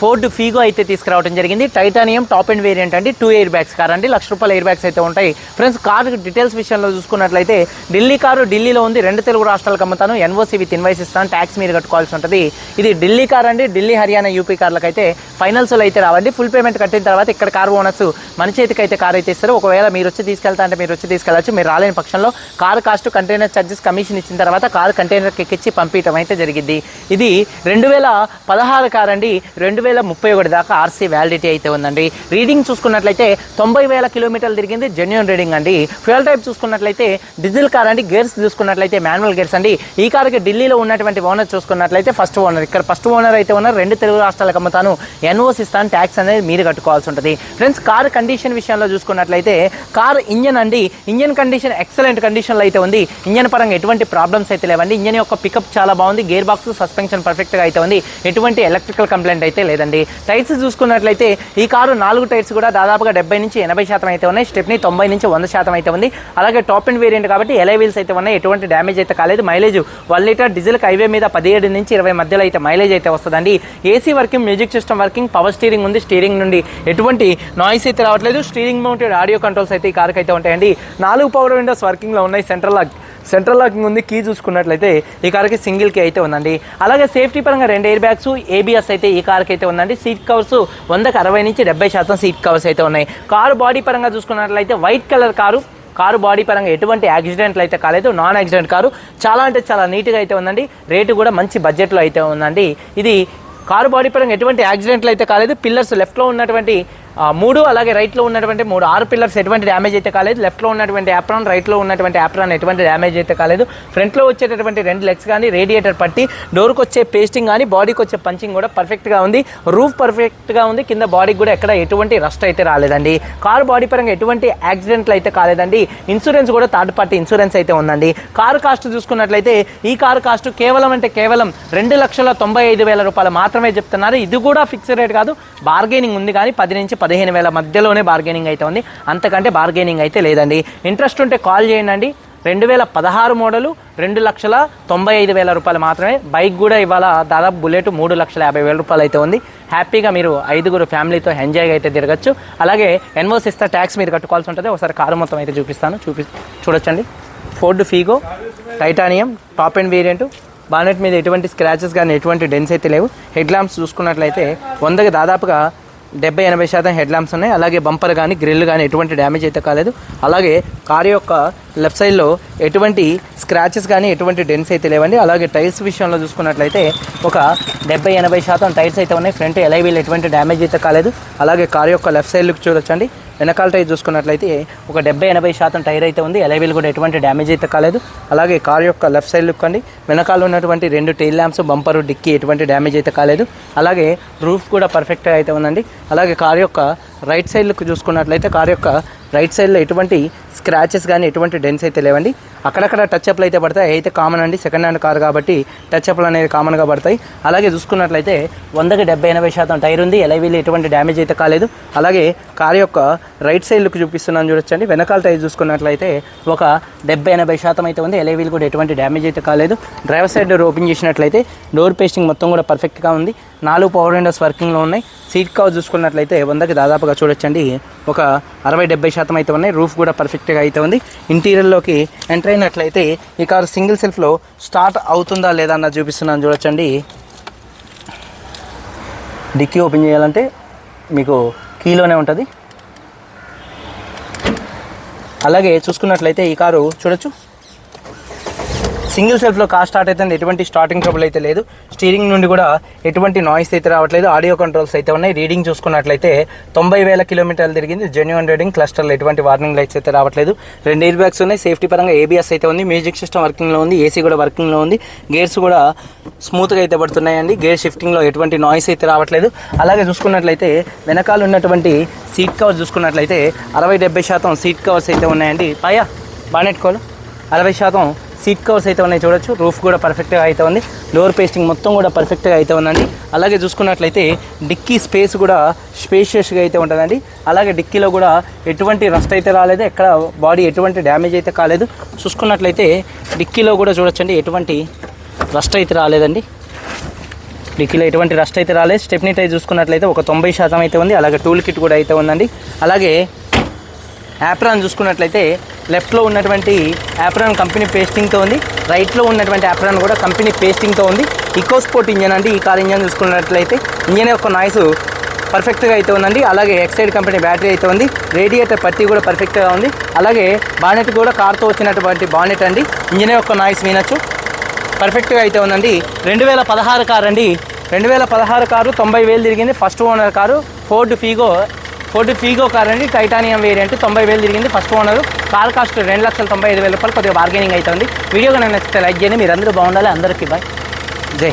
Ford Figo అయితే తీసుకురావడం జరిగింది. టైటానియం టాప్ అండ్ వేరియంట్ అండి. టూ ఎయిర్ బ్యాగ్స్ కార్ అండి లక్ష రూపాయల ఎయిర్ బ్యాగ్స్ అయితే ఉంటాయి. ఫ్రెండ్స్ కార్ డీటెయిల్స్ విషయంలో చూసుకున్నట్లయితే ఢిల్లీ కారు ఢిల్లీలో ఉంది. రెండు తెలుగు రాష్ట్రాలకు అమ్ముతాను. ఎన్ఓసీ విత్ ఇన్వైస్ ఇస్తాను. ట్యాక్స్ మీరు కట్టుకోవాల్సి ఉంటుంది. ఇది ఢిల్లీ కార్ అండి. ఢిల్లీ హర్యానా యూపీ కార్లకు అయితే ఫైనల్స్లో అయితే రావండి. ఫుల్ పేమెంట్ కట్టిన తర్వాత ఇక్కడ కార్ ఓనర్స్ మన చేతికి అయితే కార్ అయితే ఇస్తారు. ఒకవేళ మీరు వచ్చి తీసుకెళ్తా అంటే మీరు వచ్చి తీసుకెళ్ళచ్చు. మీరు రాలేని పక్షంలో car cost container charges commission ఇచ్చిన తర్వాత కార్ కంటైనర్కి ఎక్కించి పంపించడం అయితే జరిగింది. ఇది రెండు వేల పదహారు కార్ అండి రెండు వేల ముప్పై ఒకటి దాకా ఆర్సీ వ్యాలిడిటీ అయితే ఉందండి. రీడింగ్ చూసుకున్నట్లయితే తొంభై వేల కిలోమీటర్లు తిరిగింది జెన్యున్ రీడింగ్ అండి. ఫ్యూయల్ టైప్ చూసుకున్నట్లయితే డీజిల్ కార్ అండి. గేర్స్ చూసుకున్నట్లయితే మాన్యువల్ గేర్స్ అండి. ఈ కార్కి ఢిల్లీలో ఉన్నటువంటి ఓనర్ చూసుకున్నట్లయితే ఫస్ట్ ఓనర్. ఇక్కడ ఫస్ట్ ఓనర్ అయితే ఉన్నారు. రెండు తెలుగు రాష్ట్రాలకు అమ్ముతాను. ఎన్ఓసి ఇస్తాను. ట్యాక్స్ అనేది మీరు కట్టుకోవాల్సి ఉంటుంది. ఫ్రెండ్స్ కార్ కండిషన్ విషయంలో చూసుకున్నట్లయితే కార్ ఇంజన్ అండి. ఇంజన్ కండిషన్ ఎక్సలెంట్ కండిషన్లో అయితే ఉంది. ఇంజన్ పరంగా ఎటువంటి ప్రాబ్లమ్స్ అయితే లేవండి. ఇంజన్ యొక్క పికప్ చాలా బాగుంది. గేర్ బాక్స్ సస్పెన్షన్ పర్ఫెక్ట్గా అయితే ఉంది. ఎటువంటి ఎలక్ట్రికల్ కంప్లైంట్ అయితే లేదండి. టైర్స్ చూసుకున్నట్లయితే ఈ కారు నాలుగు టైర్స్ కూడా దాదాపుగా డెబ్బై నుంచి ఎనభై శాతం అయితే ఉన్నాయి. స్టెప్ని తొంభై నుంచి వంద శాతం అయితే ఉంది. అలాగే టాప్ అండ్ వేరియంట్ కాబట్టి ఎలై వీల్స్ అయితే ఉన్నాయి. ఎటువంటి డ్యామేజ్ అయితే కాలేదు. Mileage one litre diesel highway మీద పదిహేడు నుంచి ఇరవై మధ్యలో అయితే మైలేజ్ అయితే వస్తుందండి. AC working music system working power steering ఉంది. స్టీరింగ్ నుండి ఎటువంటి నాయిస్ అయితే రావట్లేదు. స్టీరింగ్ మౌంటెడ్ ఆడియో కంట్రోల్స్ అయితే ఈ కార్కి అయితే ఉంటాయండి. నాలుగు పవర్ విండోస్ వర్కింగ్లో ఉన్నాయి. సెంట్రల్ లాక్ సెంట్రల్ లాకింగ్ ఉంది కీ చూసుకున్నట్లయితే ఈ కార్కి సింగిల్ కీ అయితే ఉందండి. అలాగే సేఫ్టీ పరంగా రెండు ఎయిర్ బ్యాగ్స్ ఏబిఎస్ అయితే ఈ కార్కి అయితే ఉందండి. సీట్ కవర్స్ వందకు అరవై నుంచి డెబ్బై శాతం సీట్ కవర్స్ అయితే ఉన్నాయి. కారు బాడీ పరంగా చూసుకున్నట్లయితే white colour car. Car body పరంగా ఎటువంటి యాక్సిడెంట్లు అయితే కాలేదు నాన్ యాక్సిడెంట్ కారు. చాలా అంటే చాలా నీట్గా అయితే ఉందండి. రేటు కూడా మంచి బడ్జెట్లో అయితే ఉందండి. ఇది కారు బాడీ పరంగా ఎటువంటి యాక్సిడెంట్లు అయితే కాలేదు. పిల్లర్స్ లెఫ్ట్లో ఉన్నటువంటి మూడు అలాగే రైట్లో ఉన్నటువంటి మూడు ఆరు పిల్లర్స్ ఎటువంటి డ్యామేజ్ అయితే కాలేదు. లెఫ్ట్లో ఉన్నటువంటి యాప్రాన్ రైట్లో ఉన్నటువంటి యాప్రాన్ ఎటువంటి డ్యామేజ్ అయితే కాలేదు. ఫ్రంట్లో వచ్చేటటువంటి రెండు లెగ్స్ కానీ రేడియేటర్ పట్టి డోర్కి వచ్చే పేస్టింగ్ కానీ బాడీకి వచ్చే పంచింగ్ కూడా పర్ఫెక్ట్గా ఉంది. రూఫ్ పర్ఫెక్ట్గా ఉంది. కింద బాడీకి కూడా ఎక్కడ ఎటువంటి రస్ట్ అయితే రాలేదండి. కారు బాడీ పరంగా ఎటువంటి యాక్సిడెంట్లు అయితే కాలేదండి. ఇన్సూరెన్స్ కూడా థర్డ్ పార్టీ ఇన్సూరెన్స్ అయితే ఉందండి. కారు కాస్ట్ చూసుకున్నట్లయితే ఈ కారు కాస్ట్ కేవలం అంటే కేవలం రెండు లక్షల తొంభై ఐదు వేల రూపాయలు మాత్రమే చెప్తున్నారు. ఇది కూడా ఫిక్స్డ్ రేట్ కాదు. బార్గెనింగ్ ఉంది కానీ పది నుంచి పదిహేను వేల మధ్యలోనే బార్గెనింగ్ అయితే ఉంది. అంతకంటే బార్గెనింగ్ అయితే లేదండి. ఇంట్రెస్ట్ ఉంటే కాల్ చేయండి రెండు వేల పదహారు మోడలు రెండు లక్షల తొంభై ఐదు వేల రూపాయలు మాత్రమే. బైక్ కూడా ఇవాళ దాదాపు బుల్లెట్ మూడు లక్షల యాభై వేల రూపాయలు అయితే ఉంది. హ్యాపీగా మీరు ఐదుగురు ఫ్యామిలీతో ఎంజాయ్గా అయితే తిరగచ్చు. అలాగే ఎన్వోస్ ఇస్తే ట్యాక్స్ మీరు కట్టుకోవాల్సి ఉంటుంది. ఒకసారి కారు మొత్తం అయితే చూపిస్తాను. చూపి చూడొచ్చండి. Ford Figo titanium top and variant bonnet మీద ఎటువంటి స్క్రాచెస్ కానీ ఎటువంటి డెన్స్ అయితే లేవు. హెడ్ ల్యాంప్స్ చూసుకున్నట్లయితే వందకి దాదాపుగా డెబ్బై ఎనభై శాతం హెడ్ ల్యాంప్స్ ఉన్నాయి. అలాగే బంపర్ కానీ గ్రిల్ కానీ ఎటువంటి డ్యామేజ్ అయితే కాలేదు. అలాగే కార్ యొక్క లెఫ్ట్ సైడ్లో ఎటువంటి స్క్రాచెస్ కానీ ఎటువంటి డెన్స్ అయితే లేవండి. అలాగే టైర్స్ విషయంలో చూసుకున్నట్లయితే ఒక డెబ్బై ఎనభై శాతం టైర్స్ అయితే ఉన్నాయి. ఫ్రంట్ ఎలైవీలు ఎటువంటి డ్యామేజ్ అయితే కాలేదు. అలాగే కార్ యొక్క లెఫ్ట్ సైడ్ లుక్ చూడొచ్చండి. వెనకాల టైర్ చూసుకున్నట్లయితే ఒక డెబ్బై ఎనభై శాతం టైర్ అయితే ఉంది. ఎలైవీల్ కూడా ఎటువంటి డ్యామేజ్ అయితే కాలేదు. అలాగే కార్ యొక్క లెఫ్ట్ సైడ్ లుక్ అండి. వెనకాల ఉన్నటువంటి రెండు టైల్ ల్యాంప్స్ బంపర్ డిక్కీ ఎటువంటి డ్యామేజ్ అయితే కాలేదు. అలాగే రూఫ్ కూడా పర్ఫెక్ట్గా అయితే ఉందండి. అలాగే కార్ యొక్క రైట్ సైడ్ లుక్ చూసుకున్నట్లయితే కార్ యొక్క రైట్ సైడ్లో ఎటువంటి స్క్రాచెస్ కానీ ఎటువంటి డెన్స్ అయితే లేవండి. అక్కడక్కడ టచ్ అప్లు అయితే పడతాయి. అయితే కామన్ అండి. సెకండ్ హ్యాండ్ కార్ కాబట్టి టచ్ అప్లు అనేది కామన్గా పడతాయి. అలాగే చూసుకున్నట్లయితే వందకి డెబ్బై ఎనభై శాతం టైర్ ఉంది. ఎలైవీలు ఎటువంటి డ్యామేజ్ అయితే కాలేదు. అలాగే కార్ యొక్క రైట్ సైడ్ లుక్ చూపిస్తున్నాను చూడొచ్చండి. వెనకాల టైర్ చూసుకున్నట్లయితే ఒక డెబ్బై ఎనభై శాతం అయితే ఉంది. ఎలైవీలు కూడా ఎటువంటి డ్యామేజ్ అయితే కాలేదు. డ్రైవర్ సైడ్ డోర్ ఓపెన్ చేసినట్లయితే డోర్ పేస్టింగ్ మొత్తం కూడా పర్ఫెక్ట్గా ఉంది. నాలుగు పవర్ విండోస్ వర్కింగ్లో ఉన్నాయి. సీట్ కవర్ చూసుకున్నట్లయితే వందకి దాదాపుగా చూడొచ్చండి. ఒక అరవై డెబ్బై శాతం అయితే ఉన్నాయి. రూఫ్ కూడా పర్ఫెక్ట్గా అయితే ఉంది. ఇంటీరియర్లోకి ఎంటర్ అయినట్లయితే ఈ కారు సింగిల్ సెల్ఫ్లో స్టార్ట్ అవుతుందా లేదా అన్నది చూపిస్తున్నాను చూడొచ్చండి. డిక్కీ ఓపెన్ చేయాలంటే మీకు కీలోనే ఉంటుంది. అలాగే చూసుకున్నట్లయితే ఈ కారు చూడొచ్చు. సింగిల్ సెల్ఫ్లో కార్ స్టార్ట్ అయితే ఎటువంటి స్టార్టింగ్ ట్రబుల్ అయితే లేదు. స్టీరింగ్ నుండి కూడా ఎటువంటి నాయిస్ అయితే రావట్లేదు. ఆడియో కంట్రోల్స్ అయితే ఉన్నాయి. రీడింగ్ చూసుకున్నట్లయితే తొంభై వేల కిలోమీటర్లు తిరిగింది. జెన్యున్ రీడింగ్ క్లస్టర్లో ఎటువంటి వార్నింగ్ లైట్స్ అయితే రావట్లేదు. రెండు ఎయిర్ బ్యాగ్స్ ఉన్నాయి. సేఫ్టీ పరంగా ఏబిఎస్ అయితే ఉంది. మ్యూజిక్ సిస్టమ్ వర్కింగ్లో ఉంది. ఏసీ కూడా వర్కింగ్లో ఉంది. గేర్స్ కూడా స్మూత్గా అయితే పడుతున్నాయండి. గేర్ షిఫ్టింగ్లో ఎటువంటి నాయిస్ అయితే రావట్లేదు. అలాగే చూసుకున్నట్లయితే వెనకాల ఉన్నటువంటి సీట్ కవర్ చూసుకున్నట్లయితే అరవై డెబ్బై శాతం సీట్ కవర్స్ అయితే ఉన్నాయండి. పైగా బాగా నెట్టుకోవాలి అరవై శాతం సీట్ కవర్స్ అయితే ఉన్నాయి చూడొచ్చు. రూఫ్ కూడా పర్ఫెక్ట్గా అయితే ఉంది. డోర్ పేస్టింగ్ మొత్తం కూడా పర్ఫెక్ట్గా అయితే ఉందండి. అలాగే చూసుకున్నట్లయితే డిక్కీ స్పేస్ కూడా స్పేషియస్గా అయితే ఉంటుందండి. అలాగే డిక్కీలో కూడా ఎటువంటి రస్ట్ అయితే రాలేదు. ఎక్కడ బాడీ ఎటువంటి డ్యామేజ్ అయితే కాలేదు. చూసుకున్నట్లయితే డిక్కీలో కూడా చూడొచ్చండి. ఎటువంటి రస్ట్ అయితే రాలేదండి. డిక్కీలో ఎటువంటి రస్ట్ అయితే రాలేదు. స్టెప్నీ టైర్ చూసుకున్నట్లయితే ఒక తొంభై శాతం అయితే ఉంది. అలాగే టూల్ కిట్ కూడా అయితే ఉందండి. అలాగే యాప్రాన్ చూసుకున్నట్లయితే లెఫ్ట్లో ఉన్నటువంటి యాప్రాన్ కంపెనీ పేస్టింగ్తో ఉంది. రైట్లో ఉన్నటువంటి యాప్రాన్ కూడా కంపెనీ పేస్టింగ్తో ఉంది. ఇకోస్పోర్ట్ ఇంజన్ అండి. ఈ కార్ ఇంజన్ చూసుకున్నట్లయితే ఇంజన్ యొక్క నాయిస్ పర్ఫెక్ట్గా అయితే ఉందండి. అలాగే ఎక్సైడ్ కంపెనీ బ్యాటరీ అయితే ఉంది. రేడియేటర్ పత్తి కూడా పర్ఫెక్ట్గా ఉంది. అలాగే బానెట్ కూడా కార్తో వచ్చినటువంటి బానెట్ అండి. ఇంజన్ యొక్క నాయిస్ వినొచ్చు. పర్ఫెక్ట్గా అయితే ఉందండి. రెండు వేల పదహారు కారు అండి. రెండు వేల పదహారు కారు తొంభై వేలు తిరిగింది. First owner car Ford Figo forty Figo car అండి. Titanium variant. తొంభై వేలు తిరిగింది. First owner. కార్ కాస్ట్ రెండు లక్షల తొంభై ఐదు వేల రూపాయలు కొద్దిగా బార్గెనింగ్ అవుతుంది. వీడియో కానీ నచ్చితే లైక్ చేయండి. మీరు అందరూ బాగుండాలి. అందరికీ బాయ్ జై